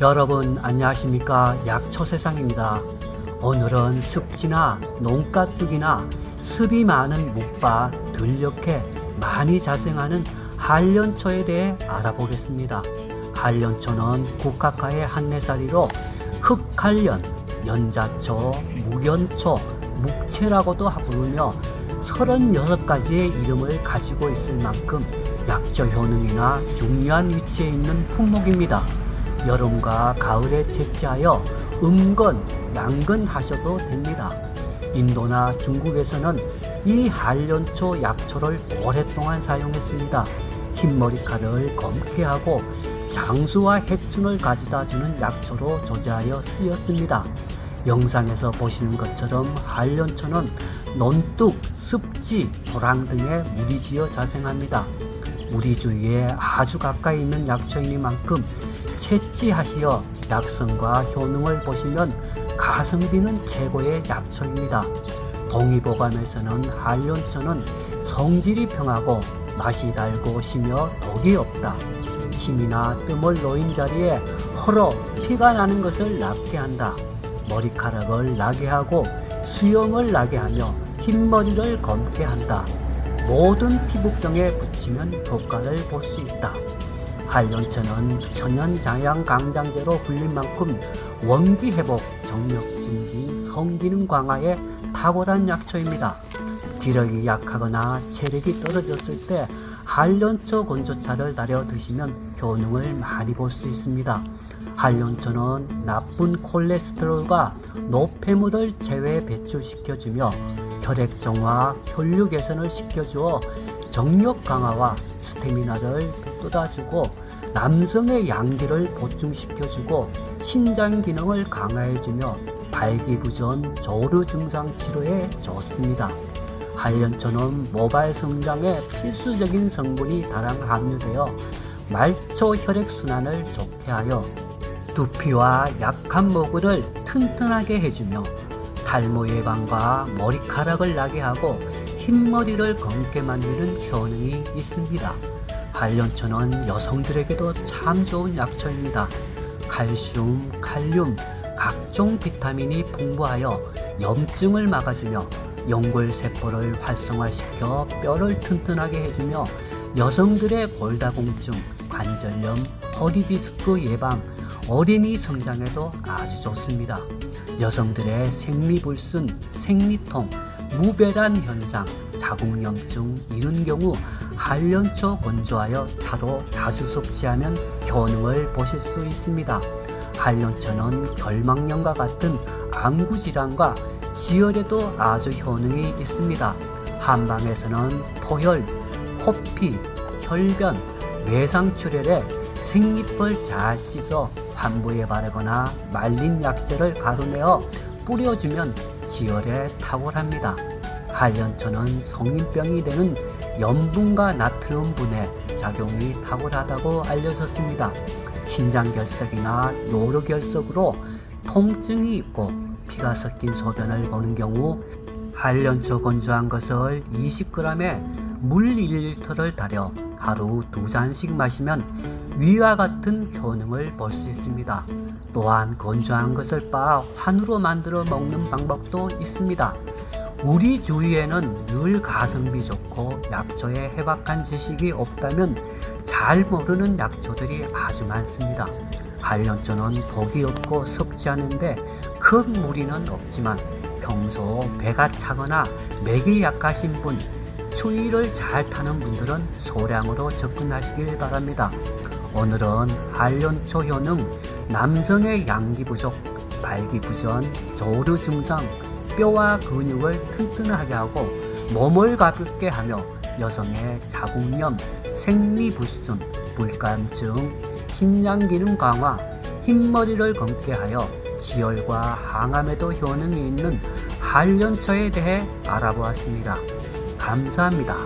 여러분 안녕하십니까 약초 세상입니다. 오늘은 습지나 농가뚝이나 습이 많은 묵바 들녘에 많이 자생하는 한련초에 대해 알아보겠습니다. 한련초는 국화과의 한내살이로 흑한련, 연자초, 무견초, 묵채라고도 부르며 36가지의 이름을 가지고 있을 만큼 약초 효능이나 중요한 위치에 있는 품목입니다. 여름과 가을에 채취하여 음건, 양건하셔도 됩니다. 인도나 중국에서는 이 한련초 약초를 오랫동안 사용했습니다. 흰머리카락을 검게 하고 장수와 해춘을 가져다 주는 약초로 조제하여 쓰였습니다. 영상에서 보시는 것처럼 한련초는 논뚝, 습지, 도랑 등에 무리지어 자생합니다. 우리 주위에 아주 가까이 있는 약초이니만큼 채취하시어 약성과 효능을 보시면 가성비는 최고의 약초입니다. 동의보감에서는 한련초는 성질이 평하고 맛이 달고 시며 독이 없다. 침이나 뜸을 놓인 자리에 헐어 피가 나는 것을 낫게 한다. 머리카락을 나게 하고 수염을 나게 하며 흰머리를 검게 한다. 모든 피부병에 붙이면 효과를 볼 수 있다. 한련초는 천연 장양 강장제로 불릴 만큼 원기 회복, 정력 증진, 성기능 강화에 탁월한 약초입니다. 기력이 약하거나 체력이 떨어졌을 때 한련초 건조차를 달여 드시면 효능을 많이 볼 수 있습니다. 한련초는 나쁜 콜레스테롤과 노폐물을 제외 배출시켜주며 혈액 정화, 혈류 개선을 시켜주어 정력 강화와 스태미나를 돋아주고 남성의 양기를 보충시켜주고 신장 기능을 강화해주며 발기부전, 조루 증상 치료에 좋습니다. 한련초는 모발 성장에 필수적인 성분이 다량 함유되어 말초 혈액 순환을 좋게 하여 두피와 약한 모근을 튼튼하게 해주며 탈모 예방과 머리카락을 나게 하고 흰머리를 검게 만드는 효능이 있습니다. 한련초는 여성들에게도 참 좋은 약초입니다. 칼슘, 칼륨, 각종 비타민이 풍부하여 염증을 막아주며 연골 세포를 활성화시켜 뼈를 튼튼하게 해주며 여성들의 골다공증, 관절염, 허리 디스크 예방, 어린이 성장에도 아주 좋습니다. 여성들의 생리불순, 생리통, 무배란 현상, 자궁염증 이런 경우 한련초 건조하여 차로 자주 섭취하면 효능을 보실 수 있습니다. 한련초는 결막염과 같은 안구 질환과 지혈에도 아주 효능이 있습니다. 한방에서는 토혈, 코피, 혈변, 외상출혈에 생잎을 잘 찢어 환부에 바르거나 말린 약재를 가루내어 뿌려주면 지혈에 탁월합니다. 한련초는 성인병이 되는 염분과 나트륨 분해 작용이 탁월하다고 알려졌습니다. 신장결석이나 노루결석으로 통증이 있고 피가 섞인 소변을 보는 경우 한련초 건조한 것을 20g에 물 1리터를 달여 하루 두 잔씩 마시면 위와 같은 효능을 볼 수 있습니다. 또한 건조한 것을 빻아 환으로 만들어 먹는 방법도 있습니다. 우리 주위에는 늘 가성비 좋고 약초에 해박한 지식이 없다면 잘 모르는 약초들이 아주 많습니다. 한련초는 독이 없고 섭지 않은데 큰 무리는 없지만 평소 배가 차거나 맥이 약하신 분, 추위를 잘 타는 분들은 소량으로 접근하시길 바랍니다. 오늘은 한련초 효능, 남성의 양기 부족, 발기 부전, 조루 증상, 뼈와 근육을 튼튼하게 하고 몸을 가볍게 하며 여성의 자궁염, 생리불순, 불감증, 신장 기능 강화, 흰머리를 검게 하여 지혈과 항암에도 효능이 있는 한련초에 대해 알아보았습니다. 감사합니다.